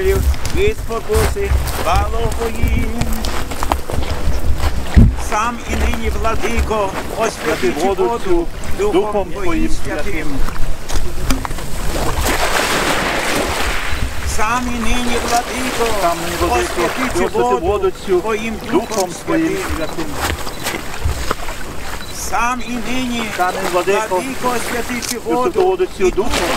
від спокуси, балової. Сам і нині, владико, освяти воду воду Духом Духом Твоїм святим. Сам і нині, владико, освяти цю освяти воду цю Твоїм Духом Твоїм святим. Сам і нині, владико, освяти цю воду воду цю Духом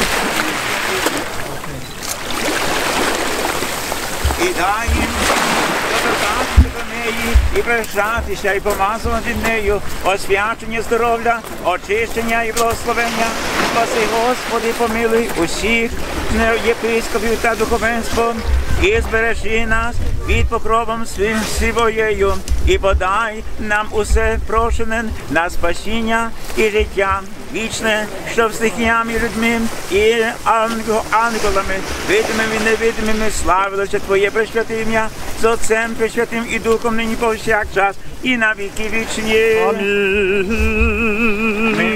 і дай до неї і прощатися, і помазувати нею. Освячення здоров'я, очищення і благословення. Спаси, Господи, помилуй усіх єпископів та духовенство і збережи нас під покровом своїм своєю і подай нам усе прошене на спасіння і життя вічне, що стихіями людьми і ангел- ангелами, видимими і невидимими, славилося Твоє пресвяте ім'я з Отцем Пресвятим і Духом нині повсякчас і на віки вічні. Амінь.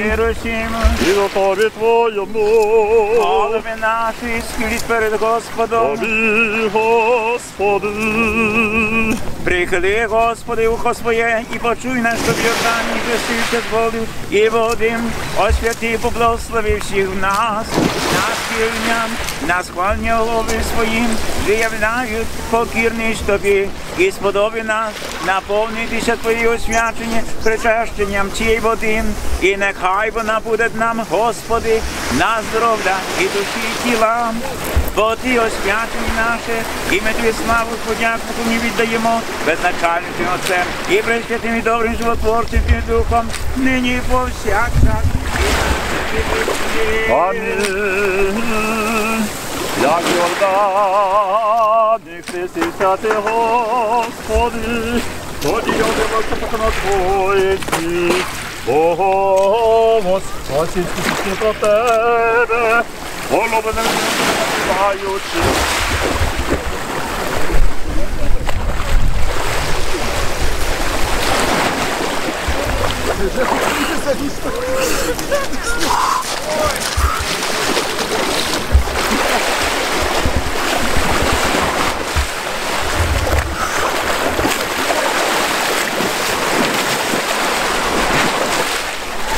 Миру і І тобі Твоєму. Голови наші схиліть перед Господом. Тобі, Господи. Прихили, Господи, ухо своє, і почуй нас тобі останні весільця з волю і водим, освяти, поблагослови всіх нас, нас вірням, нас хвальні голови своїм, виявляють покірність тобі, і сподоби нас наповнитися Твої освячення причащенням цієї води, і нехай вона буде нам, Господи, на здоров'я і душі і тіла. Бо ти освячені наше, і ми тобі славу подяку тобі віддаємо безначальним Отцем і пресвятим і добрим животворцем і духом, нині повсякчас. на. Амінь. Як Йордан, і хрестився ти, Господи, тоді я дивився поки на твої дні. Ого, спасінські пісні про тебе, полюбленим співаючи.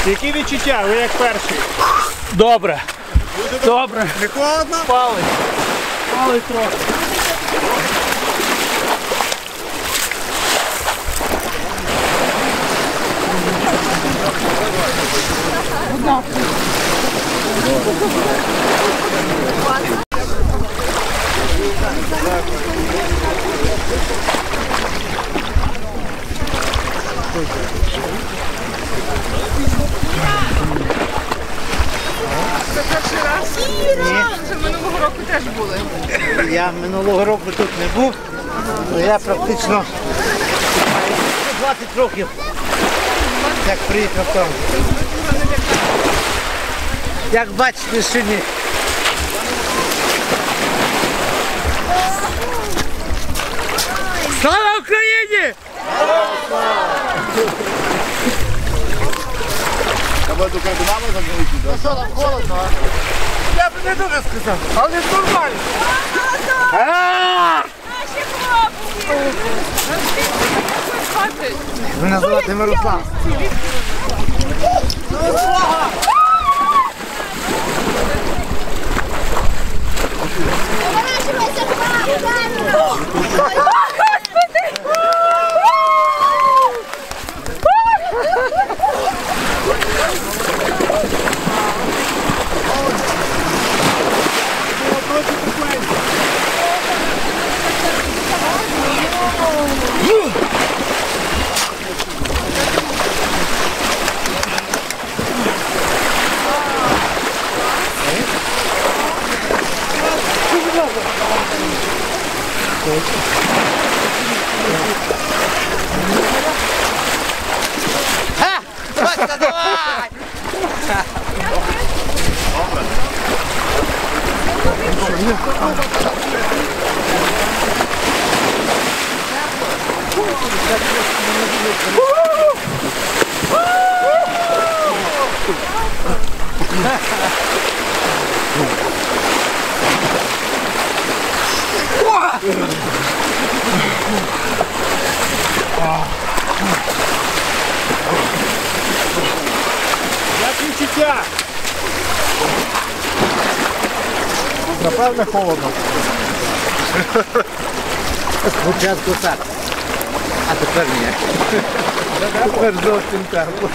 Які відчуття? Ви як перший? Добре. Добре. Не холодно? Палить. Палить трохи. Вже теж були. Я минулого року тут не був, але я практично 20 років, як приїхав там. Як бачите, ще ні. Слава Україні! Ну що там холодно, а? nie do nas kazał, ale jest normalny. Na złotym rusla. Ale się będzie chyba А! Батька, давай! Ha ha ha! звати Мирослав. Як відчуття? Напевне холодно. Спочатку так. А тепер ні. Тепер зовсім тепло.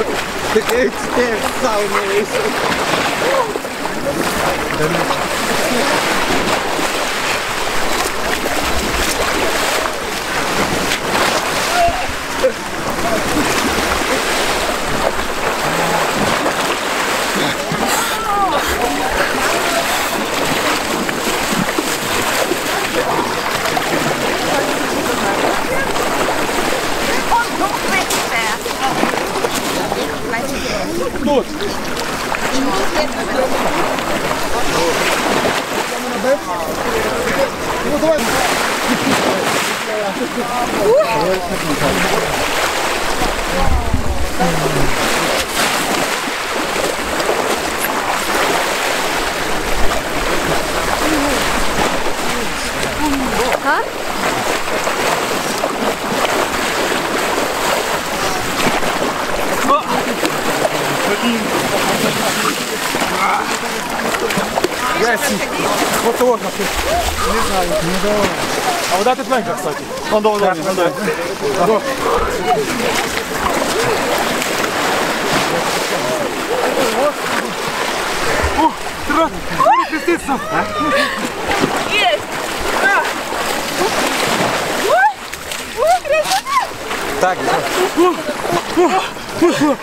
Таке Ну давай. в Вот его как Не знаю. Не давай. А вот этот Ленька, кстати. Он давай, давай. Давай. Давай. Ух, раз, крестится. Есть. Так, держи.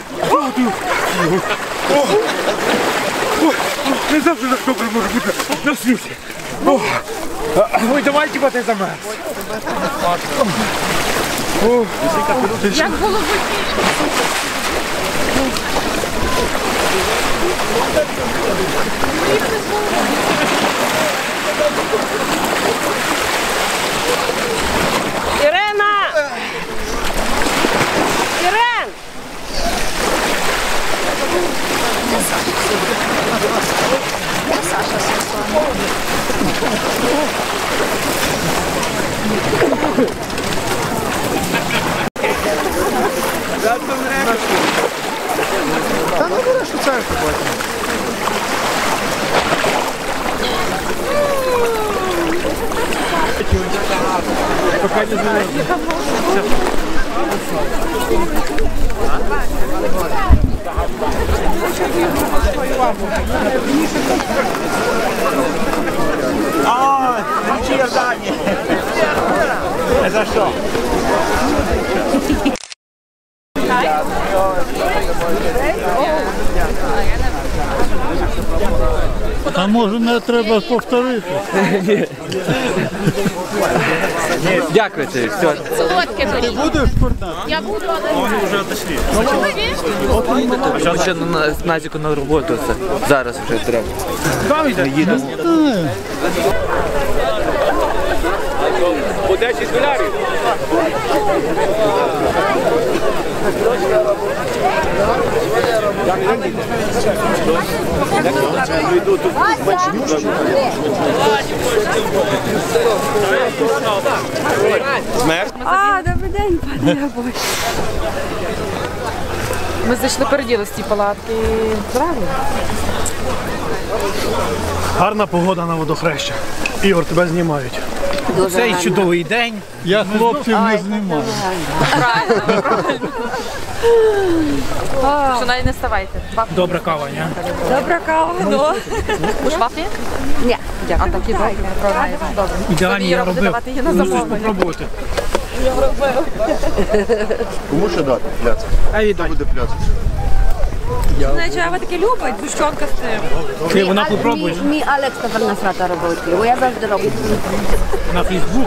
Не завжди так добре може бути на світі. Ой, давай бати ти замерз. Як було Ірена! подталкивать. Пока не знаю. А, вообще здание. Это что? Hi. А може не треба повторити? Дякуйте. Все. Солодке Ти будеш портати? Я буду, але... Що ще на Назіку на роботу це зараз вже треба. По 10 долярів. А, добрий день, пане Рабой. Ми зайшли переділи з ті палатки. Правильно? Гарна погода на водохреща. Ігор, тебе знімають. Цей чудовий день. Я хлопців не знімаю. Що навіть не ставайте. Добра кава, ні? Добра кава, ну. Будеш вафлі? Ні, А дякую. такі добре. Добре. Ідеальні я робив. давати її на замовлення. попробувати. Кому ще дати пляц? А віддай. Буде пляц. Знаєте, а ви таке любить, гущонка з цим. Ти вона попробуєш Мій, мій Алекс тепер на свята робить, бо я завжди роблю. на Фейсбук.